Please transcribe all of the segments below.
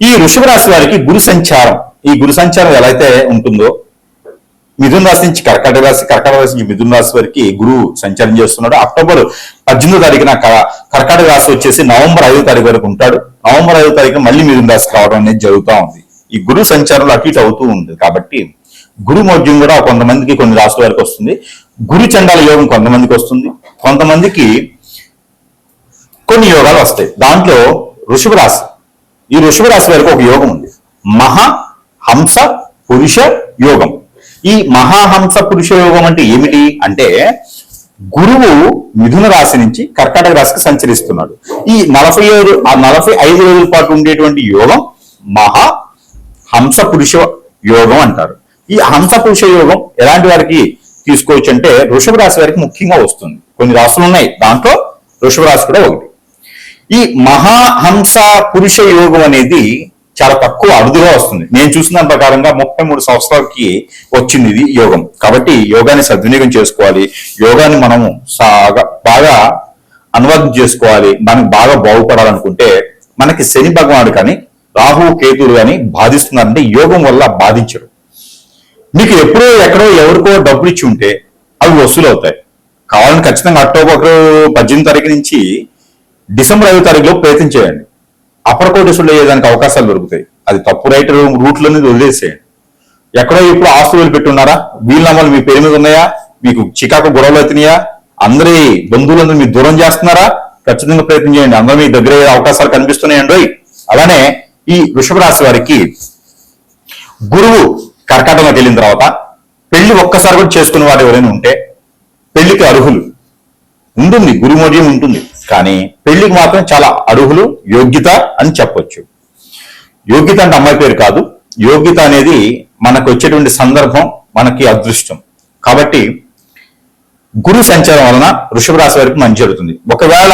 ఈ వృషభ రాశి వారికి గురు సంచారం. ఈ గురు సంచారం ఎలా అయితే ఉంటుందో మిథున రాశి నుంచి కర్కాటక రాశి కర్కాటక రాశి నుంచి మిథున రాశి వరకు గురువు సంచారం చేస్తున్నాడు. అక్టోబర్ పద్దెనిమిదో తారీఖున క- కర్కాటక రాశి వచ్చేసి నవంబర్ ఐదో తారీఖు వరకు ఉంటాడు. నవంబర్ ఐదో తారీఖున మళ్ళీ మిథున రాశి రావడం అనేది జరుగుతూ ఉంది. ఈ గురు సంచారంలో అటు ఇటు అవుతూ ఉంది. కాబట్టి గురు మోద్యం కూడా కొంతమందికి కొన్ని రాసుల వరకు వస్తుంది. గురు చండాల యోగం కొంతమందికి వస్తుంది. కొంతమందికి కొన్ని యోగాలు వస్తాయి. దాంట్లో వృషభ రాశి ఈ వృషభ రాశి వారికి ఒక యోగం ఉంది. మహా హంస పురుష యోగం. ఈ మహాహంస పురుష యోగం అంటే ఏమిటి? అంటే గురువు మిథున రాశి నుంచి కర్కాటక రాశికి సంచరిస్తున్నాడు. ఈ నలభై ఏడు ఆ నలభై ఐదు రోజుల పాటు ఉండేటువంటి యోగం మహా హంస పురుష యోగం అంటారు. ఈ హంస పురుష యోగం ఎలాంటి వారికి తీసుకోవచ్చు అంటే వృషభ రాశి వారికి ముఖ్యంగా వస్తుంది. కొన్ని రాశులు ఉన్నాయి. దాంట్లో వృషభ రాశి కూడా ఒకటి. ఈ మహాహంస పురుష యోగం అనేది చాలా తక్కువ అరుదుగా వస్తుంది. నేను చూసిన ప్రకారంగా ముప్పై మూడు సంవత్సరాలకి వచ్చింది ఇది యోగం. కాబట్టి యోగాన్ని సద్వినియోగం చేసుకోవాలి. యోగాన్ని మనము సాగా బాగా అనువాదం చేసుకోవాలి. మనకు బాగా బాగుపడాలనుకుంటే మనకి శని భగవానుడు కానీ రాహు కేతులు కానీ బాధిస్తున్నారంటే యోగం వల్ల బాధించడు మీకు ఎప్పుడో ఎక్కడో ఎవరికో డబ్బులు ఇచ్చి ఉంటే అవి వసూలు అవుతాయి కావాలని ఖచ్చితంగా అక్టోబర్ పద్దెనిమిది తారీఖు నుంచి డిసెంబర్ ఐదో తారీఖులో ప్రయత్నం చేయండి. అప్పర్ కోటేశ్వరులు అయ్యేదానికి అవకాశాలు దొరుకుతాయి. అది తప్పు రైట్ రూట్లని వదిలేసేయండి. ఎక్కడో ఇప్పుడు ఆస్తులు పెట్టున్నారా? వీళ్ళమ్మలు మీ పేరు మీద ఉన్నాయా? మీకు చికాకు గొడవలు అవుతున్నాయా? అందరి బంధువులందరూ మీరు దూరం చేస్తున్నారా? ఖచ్చితంగా ప్రయత్నం చేయండి. అందరూ మీ దగ్గర అవకాశాలు కనిపిస్తున్నాయండి అలానే ఈ వృషభ రాశి వారికి గురువు కర్కాటంలోకి వెళ్ళిన తర్వాత పెళ్ళి ఒక్కసారి కూడా చేసుకునే వారు ఎవరైనా ఉంటే పెళ్ళికి అర్హులు. ఉంటుంది. గురుమోడ్యం ఉంటుంది. కానీ పెళ్ళికి మాత్రం చాలా అర్హులు యోగ్యత అని చెప్పొచ్చు. యోగ్యత అంటే అమ్మాయి పేరు కాదు. యోగ్యత అనేది మనకు వచ్చేటువంటి సందర్భం మనకి అదృష్టం. కాబట్టి గురు సంచారం వలన వృషభ రాశి వారికి మంచి జరుగుతుంది. ఒకవేళ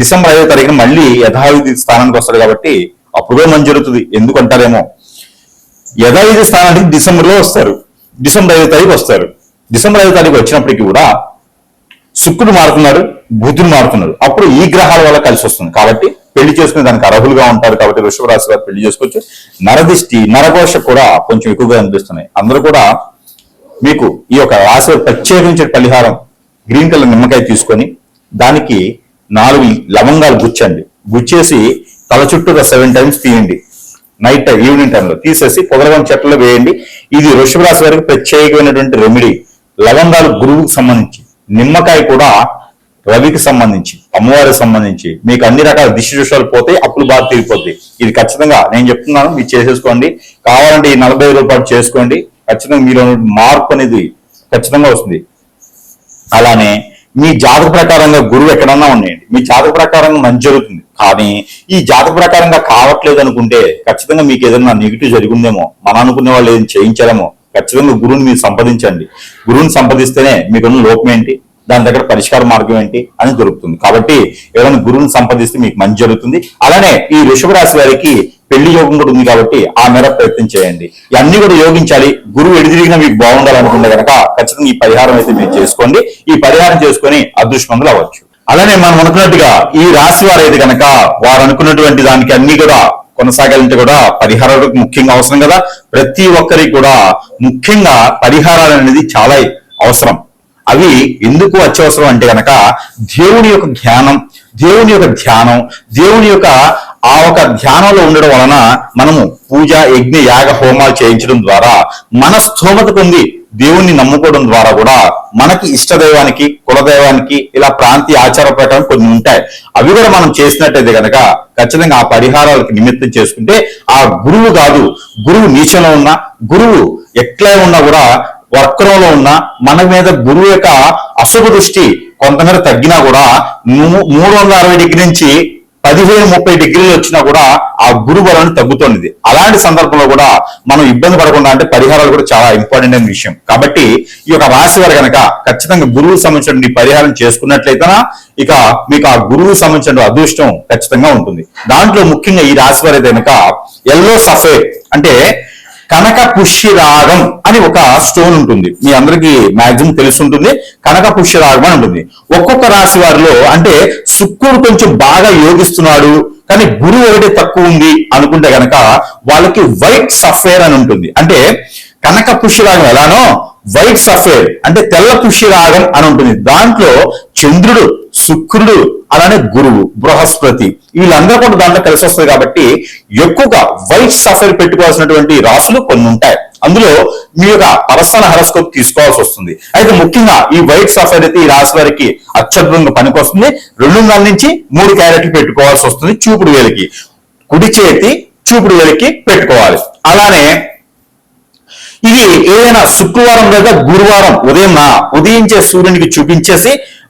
డిసెంబర్ ఐదో తారీఖున మళ్ళీ యథావిధి స్థానానికి వస్తాడు కాబట్టి అప్పుడే మంచి జరుగుతుంది. ఎందుకంటారేమో? యథావిధి స్థానానికి డిసెంబర్లో వస్తారు. డిసెంబర్ ఐదో తారీఖు వస్తారు. డిసెంబర్ ఐదో తారీఖు వచ్చినప్పటికీ కూడా శుక్రుడు మారుతున్నాడు. బుద్ధిని మారుతున్నారు. అప్పుడు ఈ గ్రహాల వల్ల కలిసి వస్తుంది. కాబట్టి పెళ్ళి చేసుకునే దానికి అర్హులుగా ఉంటారు కాబట్టి వృషభ రాశి వారు పెళ్ళి చేసుకోవచ్చు. నరదిష్టి నరఘోష కూడా కొంచెం ఎక్కువగా అనిపిస్తున్నాయి. అందరూ కూడా మీకు ఈ యొక్క రాశి ప్రత్యేకించే పరిహారం గ్రీన్ కలర్ నిమ్మకాయ తీసుకొని దానికి నాలుగు లవంగాలు గుచ్చండి గుచ్చేసి తల చుట్టూ సెవెన్ టైమ్స్ తీయండి. నైట్ టైం ఈవినింగ్ టైంలో తీసేసి పొగరవం చెట్లలో వేయండి. ఇది వృషభ రాశి వారికి ప్రత్యేకమైనటువంటి రెమెడీ. లవంగాలు గురువుకు సంబంధించి. నిమ్మకాయ కూడా రవికి సంబంధించి అమ్మవారికి సంబంధించి మీకు అన్ని రకాల దిశ దృశ్యాలు పోతే అప్పులు బాగా తీరిపోద్ది. ఇది ఖచ్చితంగా నేను చెప్తున్నాను మీరు చేసేసుకోండి. కావాలంటే ఈ నలభై ఐదు రూపాయలు చేసుకోండి. ఖచ్చితంగా మీలో మార్పు అనేది ఖచ్చితంగా వస్తుంది. అలానే మీ జాతక ప్రకారంగా గురువు ఎక్కడన్నా ఉన్నాయండి మీ జాతక ప్రకారంగా మంచి జరుగుతుంది. కానీ ఈ జాతక ప్రకారంగా కావట్లేదు అనుకుంటే ఖచ్చితంగా మీకు ఏదైనా నెగిటివ్ జరిగిందేమో మన అనుకునే వాళ్ళు ఏం చేయించారేమో ఖచ్చితంగా గురువుని మీరు సంపాదించండి గురువుని సంపాదిస్తేనే మీకున్న లోపం ఏంటి? దాని దగ్గర పరిష్కార మార్గం ఏంటి అని దొరుకుతుంది. కాబట్టి ఎవరైనా గురువుని సంపాదిస్తే మీకు మంచి జరుగుతుంది. అలానే ఈ వృషభ రాశి వారికి పెళ్ళి యోగం కూడా ఉంది కాబట్టి ఆ మేర ప్రయత్నం చేయండి. ఇవన్నీ కూడా యోగించాలి. గురువు ఎడిదిరిగినా మీకు బాగుండాలనుకుంటే కనుక ఖచ్చితంగా ఈ పరిహారం అయితే మీరు చేసుకోండి. ఈ పరిహారం చేసుకొని అదృష్టవంతులు అవ్వచ్చు. అలానే మనం అనుకున్నట్టుగా ఈ రాశి వారు అయితే కనుక వారు అనుకున్నటువంటి దానికి అన్ని కూడా కొనసాగాలంటే కూడా పరిహారాలు ముఖ్యంగా అవసరం కదా. ప్రతి ఒక్కరికి కూడా ముఖ్యంగా పరిహారాలు అనేది చాలా అవసరం. అవి ఎందుకు అత్యవసరం అంటే కనుక దేవుని యొక్క ధ్యానం దేవుని యొక్క ధ్యానం దేవుని యొక్క ఆ ఒక ధ్యానంలో ఉండడం వలన మనము పూజ యజ్ఞ యాగ హోమాలు చేయించడం ద్వారా మన స్థోమత పొంది దేవుణ్ణి నమ్ముకోవడం ద్వారా కూడా మనకి ఇష్టదైవానికి కులదైవానికి ఇలా ప్రాంతీయ ఆచార ప్రకారం కొన్ని ఉంటాయి. అవి కూడా మనం చేసినట్టయితే కనుక ఖచ్చితంగా ఆ పరిహారాలకు నిమిత్తం చేసుకుంటే ఆ గురువు కాదు గురువు నీచంలో ఉన్నా గురువు ఎట్లా ఉన్నా కూడా వక్రంలో ఉన్న మన మీద గురువు యొక్క అశుభ దృష్టి కొంతమేర తగ్గినా కూడా మూ- మూడు వందల అరవై డిగ్రీ నుంచి పదిహేను ముప్పై డిగ్రీలు వచ్చినా కూడా ఆ గురు బలం తగ్గుతుంది. అలాంటి సందర్భంలో కూడా మనం ఇబ్బంది పడకుండా అంటే పరిహారాలు కూడా చాలా ఇంపార్టెంట్ అయిన విషయం. కాబట్టి ఈ యొక్క రాశి వారు కనుక ఖచ్చితంగా గురువుకు సంబంధించిన పరిహారం చేసుకున్నట్లయితేనా ఇక మీకు ఆ గురువు సంబంధించిన అదృష్టం ఖచ్చితంగా ఉంటుంది. దాంట్లో ముఖ్యంగా ఈ రాశి వారి కనుక ఎల్లో సఫేర్ అంటే కనక పుష్యరాగం అని ఒక స్టోన్ ఉంటుంది. మీ అందరికి మాక్సిమం తెలిసి ఉంటుంది కనక పుష్యరాగం అని ఉంటుంది. ఒక్కొక్క రాశి వారిలో అంటే శుక్రుడు కొంచెం బాగా యోగిస్తున్నాడు కానీ గురువు ఒకటి తక్కువ ఉంది అనుకుంటే గనక వాళ్ళకి వైట్ సఫేర్ అని ఉంటుంది. అంటే కనక పుష్యరాగం ఎలానో వైట్ సఫేర్ అంటే తెల్ల పుష్యరాగం అని ఉంటుంది. దాంట్లో చంద్రుడు శుక్రుడు అలానే గురువు బృహస్పతి వీళ్ళందరూ కూడా దాంట్లో కలిసి వస్తుంది కాబట్టి ఎక్కువగా వైట్ సఫర్ పెట్టుకోవాల్సినటువంటి రాసులు కొన్ని ఉంటాయి. అందులో మీ యొక్క పర్సనల్ హెరస్కోప్ తీసుకోవాల్సి వస్తుంది. అయితే ముఖ్యంగా ఈ వైట్ సఫైర్ అయితే ఈ రాశి వారికి అత్యద్భుతంగా పనికొస్తుంది. రెండున్నర నుంచి మూడు క్యారెట్లు పెట్టుకోవాల్సి వస్తుంది చూపుడు వేలికి. కుడి చేతి చూపుడు వేలికి పెట్టుకోవాలి. అలానే ఇది ఏదైనా శుక్రవారం లేదా గురువారం ఉదయం ఉదయించే సూర్యునికి చూపించేసి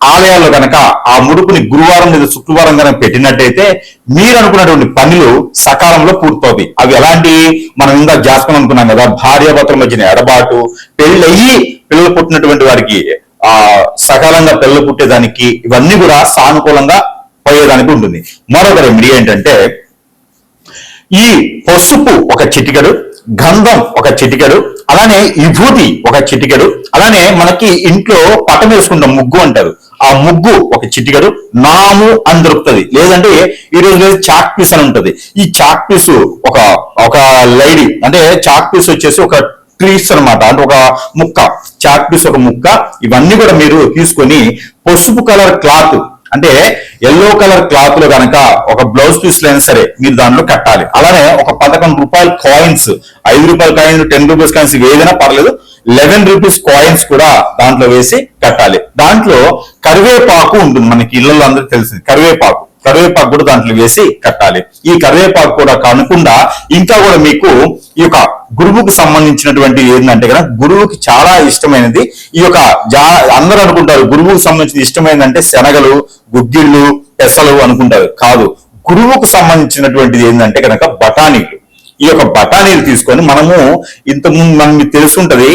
ఆలయాల్లో గనక ఆ ముడుపుని గురువారం లేదా శుక్రవారం కనుక పెట్టినట్టయితే మీరు అనుకున్నటువంటి పనులు సకాలంలో పూర్తవుతాయి. అవి ఎలాంటి మనం ఇంకా జాస్కం అనుకున్నాం కదా భార్యాభర్తల మధ్యన ఎడబాటు పెళ్ళయి పిల్లలు పుట్టినటువంటి వారికి ఆ సకాలంగా పిల్లలు పుట్టేదానికి ఇవన్నీ కూడా సానుకూలంగా పోయేదానికి ఉంటుంది. మరొక రెమెడీ ఏంటంటే ఈ పసుపు ఒక చిటికెడు గంధం ఒక చిటికెడు అలానే విభూతి ఒక చిటికెడు అలానే మనకి ఇంట్లో పటం వేసుకుంటాం ముగ్గు అంటారు. ఆ ముగ్గు ఒక చిటికడు నాము అని దొరుకుతుంది. లేదంటే ఈ రోజు చాక్ పీస్ అని ఉంటుంది. ఈ చాక్ పీస్ ఒక ఒక లైడీ అంటే చాక్ పీస్ వచ్చేసి ఒక ట్రీస్ అన్నమాట అంటే ఒక ముక్క. చాక్ పీస్ ఒక ముక్క. ఇవన్నీ కూడా మీరు తీసుకొని పసుపు కలర్ క్లాత్ అంటే ఎల్లో కలర్ క్లాత్లో కనుక ఒక బ్లౌజ్ పీస్ అయినా సరే మీరు దాంట్లో కట్టాలి. అలానే ఒక పదకొండు రూపాయల కాయిన్స్ ఐదు రూపాయల కాయిన్స్ టెన్ రూపీస్ కాయిన్స్ ఏదైనా పర్లేదు లెవెన్ రూపీస్ కాయిన్స్ కూడా దాంట్లో వేసి కట్టాలి. దాంట్లో కరివేపాకు ఉంటుంది మనకి ఇళ్ళలో అందరికీ తెలిసింది. కరివేపాకు. కరివేపాకు కూడా దాంట్లో వేసి కట్టాలి. ఈ కరివేపాకు కూడా కనకుండా ఇంకా కూడా మీకు ఈ యొక్క గురువుకు సంబంధించినటువంటి ఏంటంటే కదా గురువుకి చాలా ఇష్టమైనది. ఈ యొక్క జా అందరూ అనుకుంటారు గురువుకు సంబంధించిన ఇష్టమైనదంటే శనగలు గుగ్గిళ్ళు పెసలు అనుకుంటారు. కాదు. గురువుకు సంబంధించినటువంటిది ఏంటంటే కనుక బఠానీలు. ఈ యొక్క బఠానీలు తీసుకొని మనము ఇంతకుముందు మనకి తెలుసుంటది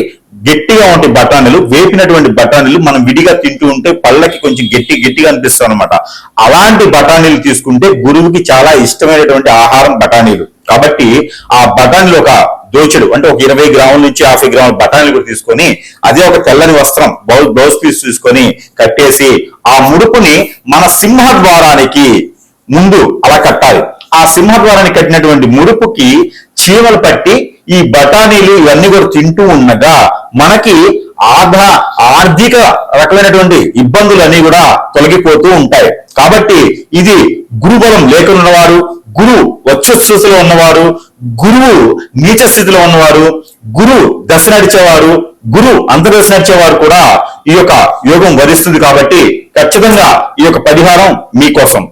గట్టిగా ఉంటే బఠానీలు వేపినటువంటి బఠానీలు మనం విడిగా తింటూ ఉంటే పళ్ళకి కొంచెం గట్టి గట్టిగా అనిపిస్తాం అనమాట అలాంటి బఠానీలు తీసుకుంటే గురువుకి చాలా ఇష్టమైనటువంటి ఆహారం బఠానీలు. కాబట్టి ఆ బఠానీలు ఒక దోచెడు అంటే ఒక ఇరవై గ్రాముల నుంచి యాభై గ్రాముల బఠానీలు కూడా తీసుకొని అదే ఒక తెల్లని వస్త్రం బ్లౌజ్ బ్లౌజ్ పీస్ తీసుకొని కట్టేసి ఆ ముడుపుని మన సింహద్వారానికి ముందు అలా కట్టాలి. ఆ సింహద్వారాన్ని కట్టినటువంటి ముడుపుకి చీమలు పట్టి ఈ బఠానీలు ఇవన్నీ కూడా తింటూ ఉండగా మనకి ఆధ ఆర్థిక రకమైనటువంటి ఇబ్బందులు అన్ని కూడా తొలగిపోతూ ఉంటాయి. కాబట్టి ఇది గురుబలం లేకున్నవారు గురు వచ్చస్థితిలో ఉన్నవారు గురువు నీచ స్థితిలో ఉన్నవారు గురు దశ నడిచేవారు గురు అంతర్దశ నడిచేవారు కూడా ఈ యొక్క యోగం వరిస్తుంది కాబట్టి ఖచ్చితంగా ఈ యొక్క పరిహారం మీకోసం.